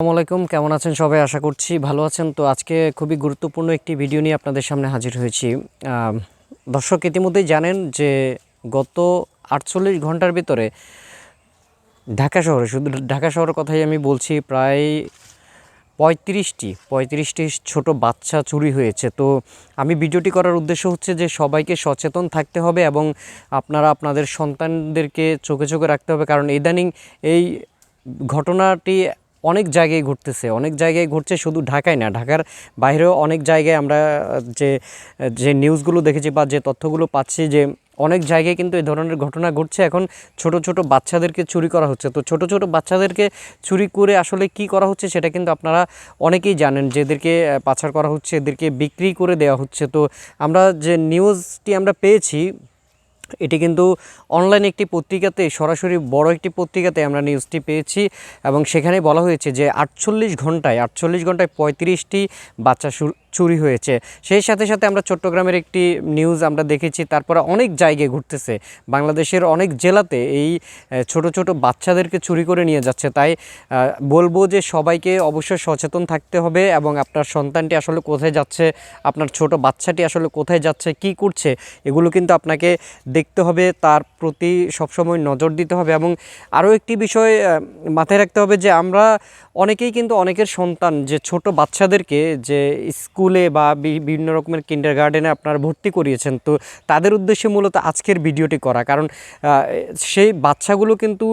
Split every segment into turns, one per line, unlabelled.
আসসালামু আলাইকুম, কেমন আছেন সবাই? আশা করছি ভালো আছেন। তো আজকে খুবই গুরুত্বপূর্ণ একটি ভিডিও নিয়ে আপনাদের সামনে হাজির হয়েছি। দর্শক ইতিমধ্যেই জানেন যে গত আটচল্লিশ ঘণ্টার ভিতরে ঢাকা শহরে, শুধু ঢাকা শহরের কথাই আমি বলছি, প্রায় পঁয়ত্রিশটি পঁয়ত্রিশটি ছোট বাচ্চা চুরি হয়েছে। তো আমি ভিডিওটি করার উদ্দেশ্য হচ্ছে যে সবাইকে সচেতন থাকতে হবে এবং আপনারা আপনাদের সন্তানদেরকে চোখে চোখে রাখতে হবে। কারণ ইদানিং এই ঘটনাটি অনেক জায়গায় ঘটতেছে অনেক জায়গায় ঘটছে শুধু ঢাকায় না ঢাকার বাইরেও অনেক জায়গায় আমরা যে যে নিউজগুলো দেখেছি বা যে তথ্যগুলো পাচ্ছি যে অনেক জায়গায় কিন্তু এই ধরনের ঘটনা ঘটছে। এখন ছোট ছোট বাচ্চাদেরকে চুরি করা হচ্ছে। তো ছোট ছোট বাচ্চাদেরকে চুরি করে আসলে কি করা হচ্ছে সেটা কিন্তু আপনারা অনেকেই জানেন যে এদেরকে আহ, পাচার করা হচ্ছে এদেরকে বিক্রি করে দেওয়া হচ্ছে। তো আমরা যে নিউজটি আমরা পেয়েছি এটি কিন্তু অনলাইন একটি পত্রিকাতে, সরাসরি বড় একটি পত্রিকাতে আমরা নিউজটি পেয়েছি এবং সেখানে বলা হয়েছে যে আটচল্লিশ ঘন্টায় আটচল্লিশ ঘন্টায় পঁয়ত্রিশটি বাচ্চা চুরি হয়েছে। সেই সাথে সাথে আমরা চট্টগ্রামের একটি নিউজ আমরা দেখেছি, তারপরে অনেক জায়গায় ঘুরতেছে। বাংলাদেশের অনেক জেলাতে এই ছোট ছোট বাচ্চাদেরকে চুরি করে নিয়ে যাচ্ছে। তাই বলব যে সবাইকে অবশ্যই সচেতন থাকতে হবে এবং আপনার সন্তানটি আসলে কোথায় যাচ্ছে, আপনার ছোট বাচ্চাটি আসলে কোথায় যাচ্ছে, কি করছে, এগুলো কিন্তু আপনাকে দেখতে হবে তার প্রতি সবসময় নজর দিতে হবে এবং আরও একটি বিষয় মাথায় রাখতে হবে যে আমরা অনেকেই কিন্তু অনেকের সন্তান, যে ছোট বাচ্চাদেরকে যে স্কুলে বা বিভিন্ন রকমের কিন্ডার গার্ডেনে আপনারা ভর্তি করিয়েছেন, তো তাদের উদ্দেশ্যে মূলত আজকের ভিডিওটি করা। কারণ সেই বাচ্চাগুলো কিন্তু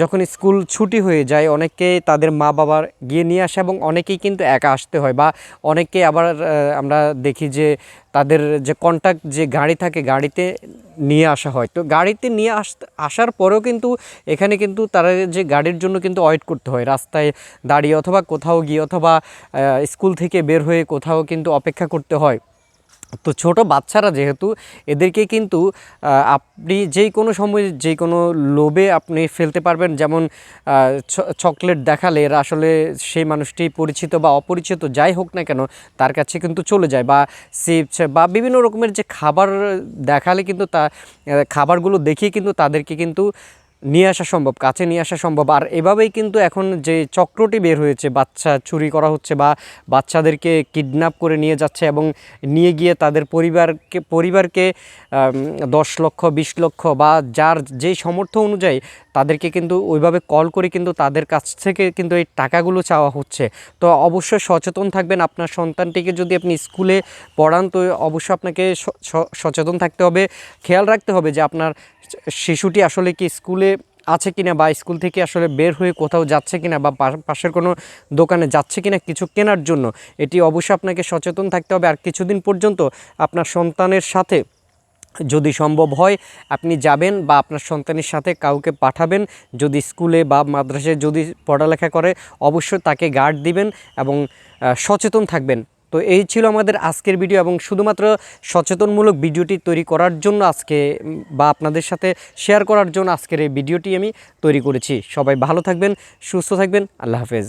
যখন স্কুল ছুটি হয়ে যায় অনেকে তাদের মা বাবার গিয়ে নিয়ে আসে এবং অনেকেই কিন্তু একা আসতে হয় বা অনেকে আবার আমরা দেখি যে তাদের যে কন্ট্যাক্ট যে গাড়ি থাকে, গাড়িতে নিয়ে আসা হয়। তো গাড়িতে নিয়ে আস আসার পরেও কিন্তু এখানে কিন্তু তারা যে গাড়ির জন্য কিন্তু ওয়েট করতে হয়। রাস্তায় দাঁড়িয়ে অথবা কোথাও গিয়ে অথবা স্কুল থেকে বের হয়ে কোথাও কিন্তু অপেক্ষা করতে হয়। তো ছোট বাচ্চারা যেহেতু, এদেরকে কিন্তু আপনি যেই কোনো সময় যে কোনো লোভে আপনি ফেলতে পারবেন। যেমন চকলেট দেখালে এরা আসলে সেই মানুষটি পরিচিত বা অপরিচিত যাই হোক না কেন, তার কাছে কিন্তু চলে যায়। বা চিপস বা বিভিন্ন রকমের যে খাবার দেখালে কিন্তু তা খাবারগুলো দেখিয়ে কিন্তু তাদেরকে কিন্তু নিয়ে আসা সম্ভব, কাছে নিয়ে আসা সম্ভব। আর এভাবেই কিন্তু এখন যে চক্রটি বের হয়েছে, বাচ্চা চুরি করা হচ্ছে বা বাচ্চাদেরকে কিডন্যাপ করে নিয়ে যাচ্ছে এবং নিয়ে গিয়ে তাদের পরিবারকে পরিবারকে দশ লক্ষ, বিশ লক্ষ বা যার যেই সামর্থ্য অনুযায়ী তাদেরকে কিন্তু ওইভাবে কল করে কিন্তু তাদের কাছ থেকে কিন্তু এই টাকাগুলো চাওয়া হচ্ছে। তো অবশ্যই সচেতন থাকবেন আপনার সন্তানটিকে যদি আপনি স্কুলে পড়ান, তো অবশ্যই আপনাকে সচেতন থাকতে হবে। খেয়াল রাখতে হবে যে আপনার শিশুটি আসলে কি স্কুলে আছে কিনা বা স্কুল থেকে আসলে বের হয়ে কোথাও যাচ্ছে কিনা বা পাশের কোনো দোকানে যাচ্ছে কিনা কিছু কেনার জন্য। এটি অবশ্যই আপনাকে সচেতন থাকতে হবে। আর কিছুদিন পর্যন্ত আপনার সন্তানের সাথে যদি সম্ভব হয়, আপনি যাবেন বা আপনার সন্তানের সাথে কাউকে পাঠাবেন। যদি স্কুলে বা মাদ্রাসায় যদি পড়ালেখা করে, অবশ্যই তাকে গার্ড দিবেন এবং সচেতন থাকবেন। তো এই ছিল আমাদের আজকের ভিডিও এবং শুধুমাত্র সচেতনমূলক ভিডিওটি তৈরি করার জন্য আজকে বা আপনাদের সাথে শেয়ার করার জন্য আজকের এই ভিডিওটি আমি তৈরি করেছি। সবাই ভালো থাকবেন, সুস্থ থাকবেন, আল্লাহ হাফেজ।